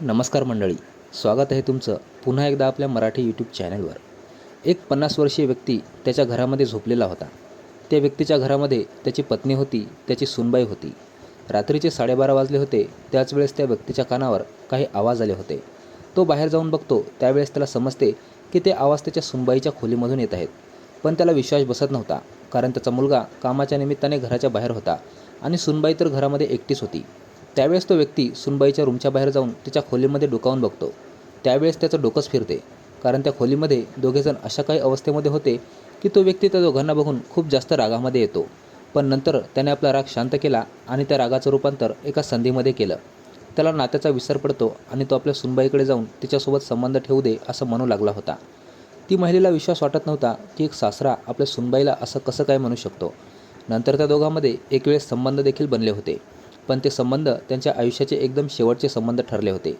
नमस्कार मंडळी स्वागत आहे तुमचं पुन्हा एकदा आपल्या मराठी यूट्यूब चॅनलवर एक पन्नास वर्षीय व्यक्ती त्याच्या घरामध्ये झोपलेला होता. त्या व्यक्तीच्या घरामध्ये त्याची पत्नी होती त्याची सुनबाई होती. रात्रीचे साडेबारा वाजले होते त्याच वेळेस त्या व्यक्तीच्या कानावर काही आवाज आले होते. तो बाहेर जाऊन बघतो त्यावेळेस त्याला समजते की ते आवाज त्याच्या सुनबाईच्या खोलीमधून येत आहेत. पण त्याला विश्वास बसत नव्हता कारण त्याचा मुलगा कामाच्या निमित्ताने घराच्या बाहेर होता आणि सुनबाई तर घरामध्ये एकटीच होती. त्यावेळेस तो व्यक्ती सुनबाईच्या रूमच्या बाहेर जाऊन तिच्या खोलीमध्ये डोकावून बघतो. त्यावेळेस त्याचं डोकंच फिरते. कारण त्या खोलीमध्ये दोघेजण अशा काही अवस्थेमध्ये होते की तो व्यक्ती त्या दोघांना बघून खूप जास्त रागामध्ये येतो. पण नंतर त्याने आपला राग शांत केला आणि त्या रागाचं रूपांतर एका संधीमध्ये केलं. त्याला नात्याचा विसर पडतो आणि तो आपल्या सुनबाईकडे जाऊन तिच्यासोबत संबंध ठेवू दे असं म्हणू लागला होता. ती महिलेला विश्वास वाटत नव्हता की एक सासरा आपल्या सुनबाईला असं कसं काय म्हणू शकतो. नंतर त्या दोघांमध्ये एक वेळेस संबंध देखील बनले होते. पण ते संबंध त्यांच्या आयुष्याचे एकदम शेवटचे संबंध ठरले होते.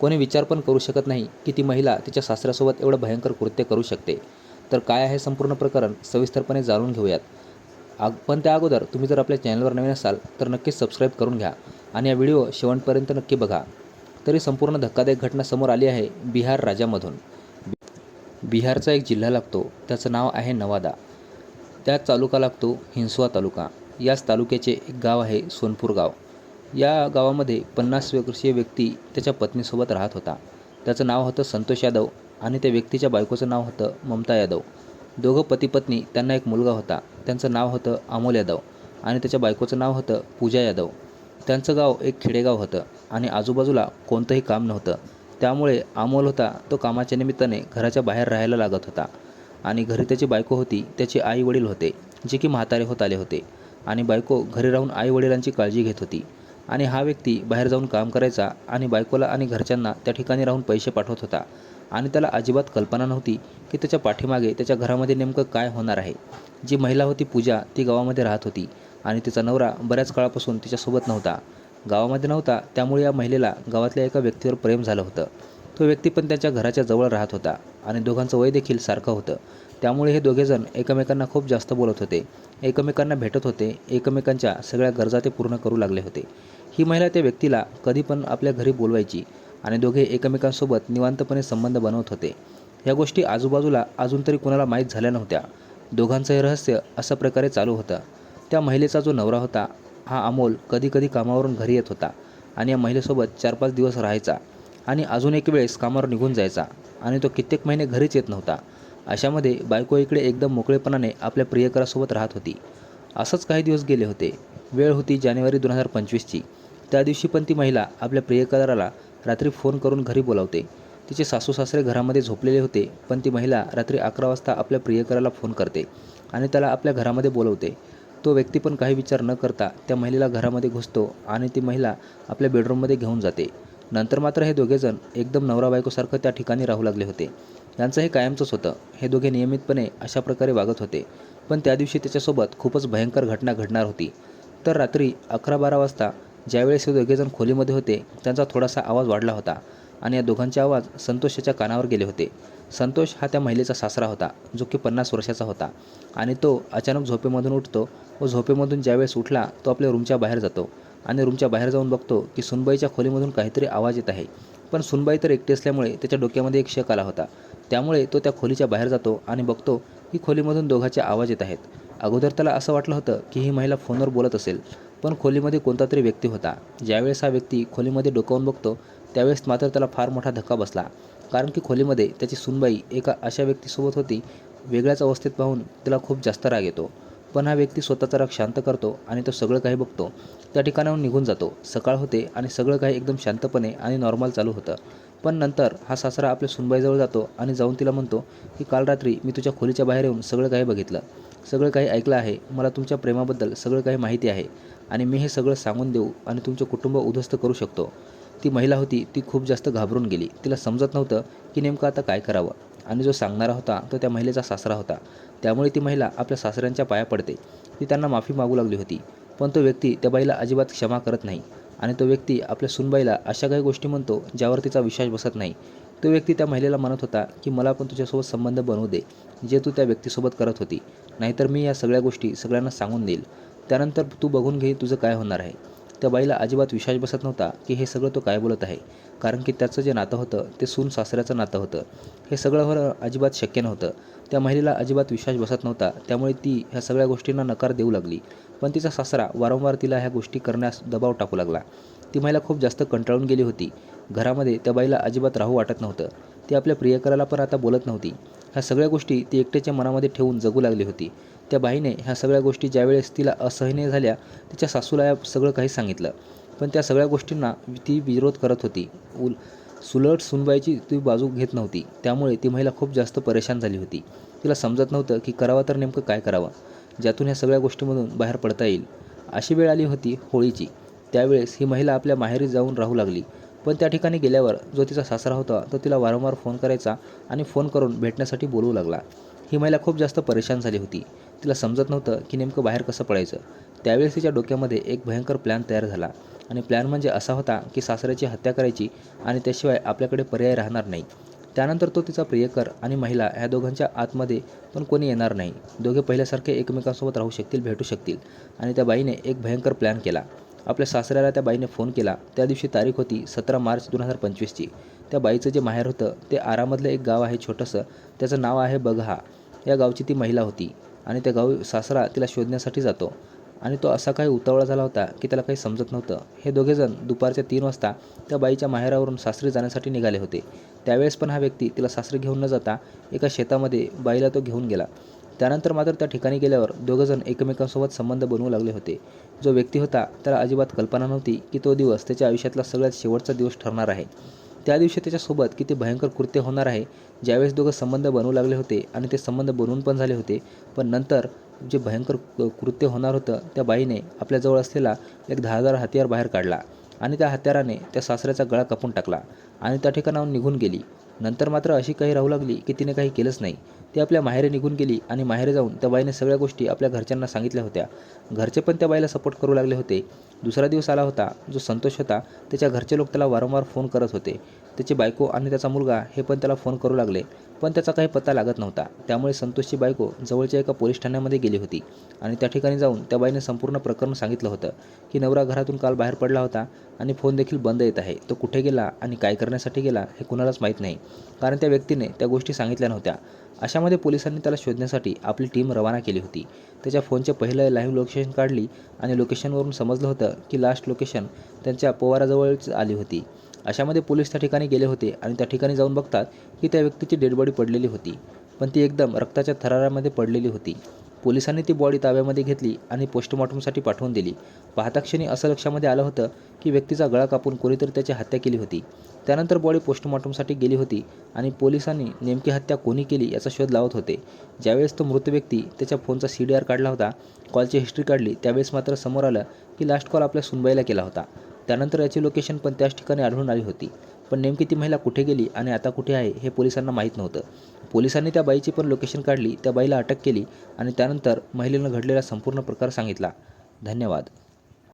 कोणी विचार पण करू शकत नाही की ती महिला तिच्या सासऱ्यासोबत एवढं भयंकर कृत्य करू शकते. तर काय आहे संपूर्ण प्रकरण सविस्तरपणे जाणून घेऊयात. आग पण त्या अगोदर तुम्ही जर आपल्या चॅनलवर नवीन असाल तर नक्कीच सबस्क्राईब करून घ्या आणि हा व्हिडिओ शेवटपर्यंत नक्की बघा. तरी संपूर्ण धक्कादायक घटना समोर आली आहे बिहार राज्यामधून. बिहारचा एक जिल्हा लागतो त्याचं नाव आहे नवादा. त्याच तालुका लागतो हिंसवा तालुका. याच तालुक्याचे एक गाव आहे सोनपूर गाव. या गावामध्ये पन्नास वर्षीय व्यक्ती त्याच्या पत्नीसोबत राहत होता. त्याचं नाव होतं संतोष यादव आणि त्या व्यक्तीच्या बायकोचं नाव होतं ममता यादव. दोघं पती पत्नी त्यांना एक मुलगा होता. त्यांचं नाव होतं अमोल यादव आणि त्याच्या बायकोचं नाव होतं पूजा यादव. त्यांचं गाव एक खेडेगाव होतं आणि आजूबाजूला कोणतंही काम नव्हतं. त्यामुळे अमोल होता तो कामाच्या निमित्ताने घराच्या बाहेर राहायला लागत होता आणि घरी त्याची बायको होती त्याचे आई वडील होते जे की म्हातारे होत आले होते आणि बायको घरी राहून आई वडिलांची काळजी घेत होती. आणि हा व्यक्ती बाहेर जाऊन काम करायचा आणि बायकोला आणि घरच्यांना त्या ठिकाणी राहून पैसे पाठवत होता. आणि त्याला अजिबात कल्पना नव्हती की त्याच्या पाठीमागे त्याच्या घरामध्ये नेमकं काय होणार आहे. जी महिला होती पूजा ती गावामध्ये राहत होती आणि तिचा नवरा बऱ्याच काळापासून तिच्यासोबत नव्हता. गावामध्ये नव्हता त्यामुळे या महिलेला गावातल्या एका व्यक्तीवर प्रेम झालं होतं. तो व्यक्ती पण त्याच्या घराच्या जवळ राहत होता आणि दोघांचं वय देखील सारखं होतं. त्यामुळे हे दोघेजण एकमेकांना खूप जास्त बोलत होते. एकमेकांना भेटत होते. एकमेकांच्या सगळ्या गरजा ते पूर्ण करू लागले होते. ही महिला त्या व्यक्तीला कधी पण आपल्या घरी बोलवायची आणि दोघे एकमेकांसोबत निवांतपणे संबंध बनवत होते. या गोष्टी आजूबाजूला अजून तरी कोणाला माहीत झाल्या नव्हत्या. दोघांचं हे रहस्य अशा प्रकारे चालू होतं. त्या महिलेचा जो नवरा होता हा अमोल कधी कधी कामावरून घरी येत होता आणि या महिलेसोबत चार पाच दिवस राहायचा आणि अजून एक वेळेस कामावर निघून जायचा आणि तो कित्येक महिने घरीच येत नव्हता. अशामध्ये बायको इकडे एकदम मोकळेपणाने आपल्या प्रियकरासोबत राहत होती. असंच काही दिवस गेले होते. वेळ होती जानेवारी दोन हजार पंचवीसची. त्या दिवशी पण ती महिला आपल्या प्रियकराला रात्री फोन करून घरी बोलावते. तिचे सासू सासरे घरामध्ये झोपलेले होते पण ती महिला रात्री अकरा वाजता आपल्या प्रियकराला फोन करते आणि त्याला आपल्या घरामध्ये बोलवते. तो व्यक्ती पण काही विचार न करता त्या महिलेला घरामध्ये घुसतो आणि ती महिला आपल्या बेडरूममध्ये घेऊन जाते. नंतर मात्र हे दोघेजण एकदम नवरा बायकोसारखं त्या ठिकाणी राहू लागले होते. यांचं हे कायमचंच होतं हे दोघे नियमितपणे अशा प्रकारे वागत होते. पण त्या दिवशी त्याच्यासोबत खूपच भयंकर घटना घडणार होती. तर रात्री अकरा बारा वाजता ज्यावेळेस हे दोघेजण खोलीमध्ये होते त्यांचा थोडासा आवाज वाढला होता आणि या दोघांचे आवाज संतोषाच्या कानावर गेले होते. संतोष हा त्या महिलेचा सासरा होता जो की पन्नास वर्षाचा होता आणि तो अचानक झोपेमधून उठतो व झोपेमधून ज्यावेळेस उठला तो आपल्या रूमच्या बाहेर जातो आणि रूमच्या बाहेर जाऊन बघतो की सुनबाईच्या खोलीमधून काहीतरी आवाज येत आहे. पण सुनबाई तर एकटी असल्यामुळे त्याच्या डोक्यामध्ये एक शक आला होता. त्यामुळे तो त्या खोलीच्या बाहेर जातो आणि बघतो की खोलीमधून दोघांचे आवाज येत आहेत. अगोदर त्याला असं वाटलं होतं की ही महिला फोनवर बोलत असेल पण खोलीमध्ये कोणता तरी व्यक्ती होता. ज्यावेळेस हा व्यक्ती खोलीमध्ये डोकावून बघतो त्यावेळेस मात्र त्याला फार मोठा धक्का बसला. कारण की खोलीमध्ये त्याची सुनबाई एका अशा व्यक्तीसोबत होती वेगळ्याच अवस्थेत पाहून त्याला खूप जास्त राग येतो. पण हा व्यक्ती स्वतःचा राग शांत करतो आणि तो सगळं काही बघतो. त्या ठिकाणाहून निघून जातो. सकाळ होते आणि सगळं काही एकदम शांतपणे आणि नॉर्मल चालू होतं. पण नंतर हा सासरा आपल्या सुनबाईजवळ जातो आणि जाऊन तिला म्हणतो की काल रात्री मी तुझ्या खोलीच्या बाहेर येऊन सगळं काही बघितलं. सगळं काही ऐकलं आहे. मला तुमच्या प्रेमाबद्दल सगळं काही माहिती आहे आणि मी हे सगळं सांगून देऊ आणि तुमचं कुटुंब उद्ध्वस्त करू शकतो. ती महिला होती ती खूप जास्त घाबरून गेली. तिला समजत नव्हतं की नेमकं आता काय करावं. आणि जो सांगणारा होता तो त्या महिलेचा सासरा होता. त्यामुळे ती महिला आपल्या सासऱ्यांच्या पाया पडते. ती त्यांना माफी मागू लागली होती. पण तो व्यक्ती त्या बाईला अजिबात क्षमा करत नाही. आणि तो व्यक्ती आपल्या सुनबाईला अशा काही गोष्टी म्हणतो ज्यावर तिचा विश्वास बसत नाही. तो व्यक्ती त्या महिलेला म्हणत होता की मला पण तुझ्यासोबत संबंध बनवू दे जे तू त्या व्यक्तीसोबत करत होती. नाहीतर मी या सगळ्या गोष्टी सगळ्यांना सांगून देईल. त्यानंतर तू बघून घे तुझं काय होणार आहे. त्या बाईला अजिबात विश्वास बसत नव्हता की हे सगळं तो काय बोलत आहे. कारण की त्याचं जे नातं होतं ते सून सासऱ्याचं नातं होतं. हे सगळं होणं अजिबात शक्य नव्हतं. त्या महिलेला अजिबात विश्वास बसत नव्हता. त्यामुळे ती ह्या सगळ्या गोष्टींना नकार देऊ लागली. पण तिचा सासरा वारंवार तिला ह्या गोष्टी करण्यास दबाव टाकू लागला. ती महिला खूप जास्त कंटाळून गेली होती. घरामध्ये त्या बाईला अजिबात राहू वाटत नव्हतं. ती आपल्या प्रियकराला पण आता बोलत नव्हती. ह्या सगळ्या गोष्टी ती एकट्याच्या मनामध्ये ठेवून जगू लागली होती. त्या बाईने ह्या सगळ्या गोष्टी ज्यावेळेस तिला असहनीय झाल्या तिच्या सासूला या सगळं काही सांगितलं. पण त्या सगळ्या गोष्टींना ती विरोध करत होती. उल सुलट सुनबाईची ती बाजू घेत नव्हती. त्यामुळे ती महिला खूप जास्त परेशान झाली होती. तिला समजत नव्हतं की करावं तर नेमकं काय करावं? ज्यातून ह्या सगळ्या गोष्टीमधून बाहेर पडता येईल. अशी वेळ आली होती होळीची. त्यावेळेस ही महिला आपल्या माहेरी जाऊन राहू लागली. पण त्या ठिकाणी गेल्यावर जो तिचा सासरा होता तो तिला वारंवार फोन करायचा आणि फोन करून भेटण्यासाठी बोलवू लागला. ही महिला खूप जास्त परेशान झाली होती. तिला समजत नव्हतं की नेमकं बाहेर कसं पडायचं त्यावेळेस तिच्या डोक्यामध्ये एक भयंकर प्लॅन तयार झाला आणि प्लॅन म्हणजे असा होता की सासऱ्याची हत्या करायची आणि त्याशिवाय आपल्याकडे पर्याय राहणार नाही. त्यानंतर तो तिचा प्रियकर आणि महिला ह्या दोघांच्या आतमध्ये पण कोणी येणार नाही. दोघे पहिल्यासारखे एकमेकांसोबत राहू शकतील भेटू शकतील आणि त्या बाईने एक भयंकर प्लॅन केला. आपल्या सासऱ्याला त्या बाईने फोन केला. त्या दिवशी तारीख होती सतरा मार्च दोन हजार पंचवीसची. त्या बाईचं जे माहेर होतं ते आरामधलं एक गाव आहे छोटंसं. त्याचं नाव आहे बगहा या गावची ती महिला होती आणि त्या गाव सासरा तिला शोधण्यासाठी जातो. आणि तो असा काही उतावळा झाला होता की त्याला काही समजत नव्हतं. हे दोघेजण दुपारच्या तीन वाजता त्या बाईच्या माहेरावरून सासरी जाण्यासाठी निघाले होते. त्यावेळेस पण हा व्यक्ती तिला सासरी घेऊन न जाता एका शेतामध्ये बाईला तो घेऊन गेला. त्यानंतर मात्र त्या ठिकाणी गेल्यावर दोघंजण एकमेकांसोबत संबंध बनवू लागले होते. जो व्यक्ती होता त्याला अजिबात कल्पना नव्हती की तो दिवस त्याच्या आयुष्यातला सगळ्यात शेवटचा दिवस ठरणार आहे. त्या दिवशी त्याच्यासोबत किती भयंकर कृत्य होणार आहे ज्यावेळेस दोघं संबंध बनवू लागले होते आणि ते संबंध बनवून पण झाले होते पण नंतर जे भयंकर कृत्य होणार होतं त्या बाईने आपल्याजवळ असलेला एक धारदार हत्यार बाहेर काढला आणि त्या हत्याराने त्या सासऱ्याचा गळा कापून टाकला आणि त्या ठिकाणाहून निघून गेली. नंतर मात्र अशी काही राहू लागली की तिने काही केलंच नाही. ती आपल्या माहेरी निघून गेली आणि माहेरी जाऊन त्या बाईने सगळ्या गोष्टी आपल्या घरच्यांना सांगितल्या होत्या. घरचे पण त्या बाईला सपोर्ट करू लागले होते. दुसरा दिवस आला होता जो संतोष होता त्याच्या घरचे लोक त्याला वारंवार फोन करत होते. त्याची बायको आणि त्याचा मुलगा हे पण त्याला फोन करू लागले. पण त्याचा काही पत्ता लागत नव्हता. त्यामुळे संतोषची बायको जवळच्या एका पोलीस ठाण्यामध्ये गेली होती आणि त्या ठिकाणी जाऊन त्या बाईने संपूर्ण प्रकरण सांगितलं होतं की नवरा घरातून काल बाहेर पडला होता आणि फोन देखील बंद येत आहे. तो कुठे गेला आणि काय करण्यासाठी गेला हे कुणालाच माहीत नाही. कारण त्या व्यक्तीने त्या गोष्टी सांगितल्या नव्हत्या. अशामध्ये पोलिसांनी त्याला शोधण्यासाठी आपली टीम रवाना केली होती. त्याच्या फोनचे पहिलं लाईव्ह लोकेशन काढली आणि लोकेशनवरून समजलं होतं की लास्ट लोकेशन त्यांच्या पोवाराजवळच आली होती. अशामध्ये पोलीस त्या ठिकाणी गेले होते आणि त्या ठिकाणी जाऊन बघतात की त्या व्यक्तीची डेड बॉडी पडलेली होती पण ती एकदम रक्ताच्या थरारामध्ये पडलेली होती. पोलिसांनी ती बॉडी ताब्यामध्ये घेतली आणि पोस्टमॉर्टमसाठी पाठवून दिली. पाहता क्षणी असं लक्षामध्ये आलं होतं की व्यक्तीचा गळा कापून कोणीतरी त्याची हत्या केली होती. त्यानंतर बॉडी पोस्टमॉर्टमसाठी गेली होती आणि पोलिसांनी नेमकी हत्या कोणी केली याचा शोध लावत होते. ज्यावेळेस तो मृत व्यक्ती त्याच्या फोनचा सी डी आर काढला होता कॉलची हिस्ट्री काढली त्यावेळेस मात्र समोर आलं की लास्ट कॉल आपल्या सुनबाईला केला होता. त्यानंतर याची लोकेशन पण त्याच ठिकाणी आढळून आली होती. पण नेमकी ती महिला कुठे गेली आणि आता कुठे आहे हे पोलिसांना माहीत नव्हतं. पोलिसांनी त्या बाईची पण लोकेशन काढली त्या बाईला अटक केली आणि त्यानंतर महिलेनं घडलेला संपूर्ण प्रकार सांगितला. धन्यवाद.